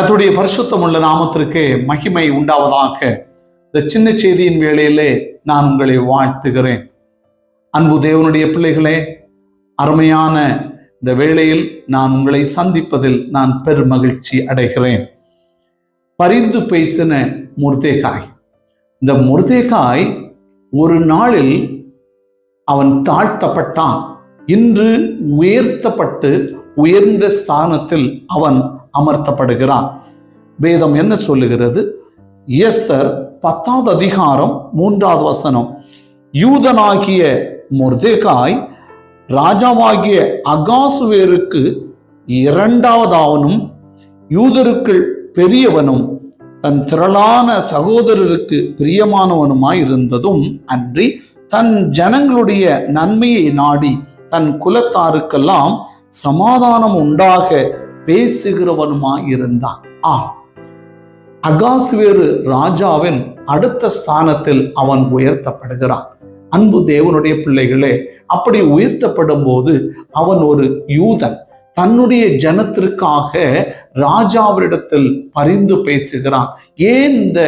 தத்துடைய பரிசுத்தம் உள்ள நாமத்திற்கு மகிமை உண்டாவதாக. இந்த சின்ன செய்தியின் வேளையிலே நான் உங்களை வாழ்த்துகிறேன். அன்பு தேவனுடைய பிள்ளைகளே அருமையான இந்த வேளையில் நான் உங்களை சந்திப்பதில் நான் பெருமகிழ்ச்சி அடைகிறேன். பரிந்து பேசின முர்தேகாய். இந்த முர்தேகாய் ஒரு நாளில் அவன் தாழ்த்தப்பட்டான். இன்று உயர்த்தப்பட்டு உயர்ந்த ஸ்தானத்தில் அவன் அமர்த்தப்படுகிறான். வேதம் என்ன சொல்லுகிறது? எஸ்தர் பத்தாவது அதிகாரம் மூன்றாவது வசனம். யூதனாகிய முர்தேகாய் ராஜாவாகிய அகாசுவேருக்கு இரண்டாவதாவனும் யூதருக்குள் பெரியவனும் தன் திரளான சகோதரருக்கு பிரியமானவனுமாய் இருந்ததும் அன்றி தன் ஜனங்களுடைய நன்மையை நாடி தன் குலத்தாருக்கெல்லாம் சமாதானம் உண்டாக பேசுகிறவனுமாய் இருந்தான் ஆ. அகாஸ்வேறு ராஜாவின் அடுத்த ஸ்தானத்தில் அவன் உயர்த்தப்படுகிறான். அன்பு தேவனுடைய பிள்ளைகளே அப்படி உயர்த்தப்படும் போது அவன் ஒரு யூதன். தன்னுடைய ஜனத்திற்காக ராஜாவிடத்தில் பரிந்து பேசுகிறான். ஏன் இந்த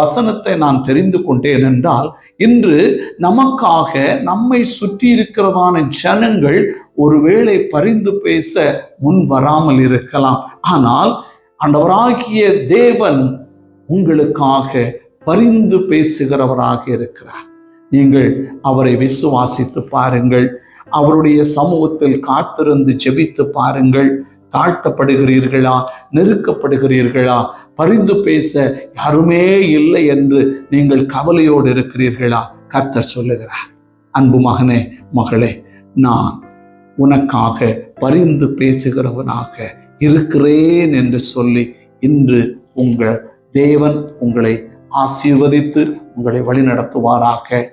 வசனத்தை நான் தெரிந்து கொண்டேன் என்றால் இன்று நமக்காக நம்மை சுற்றி இருக்கிறதான ஜனங்கள் ஒருவேளை பரிந்து பேச முன் வராமல் இருக்கலாம். ஆனால் ஆண்டவராகிய தேவன் உங்களுக்காக பரிந்து பேசுகிறவராக இருக்கிறார். நீங்கள் அவரை விசுவாசித்து பாருங்கள். அவருடைய சமூகத்தில் காத்திருந்து ஜெபித்து பாருங்கள். தாழ்த்தப்படுகிறீர்களா? நெருக்கப்படுகிறீர்களா? பரிந்து பேச யாருமே இல்லை என்று நீங்கள் கவலையோடு இருக்கிறீர்களா? கர்த்தர் சொல்லுகிறார் அன்பு மகனே மகளே நான் உனக்காக பரிந்து பேசுகிறவனாக இருக்கிறேன் என்று சொல்லி இன்று உங்கள் தேவன் உங்களை ஆசீர்வதித்து உங்களை வழிநடத்துவாராக.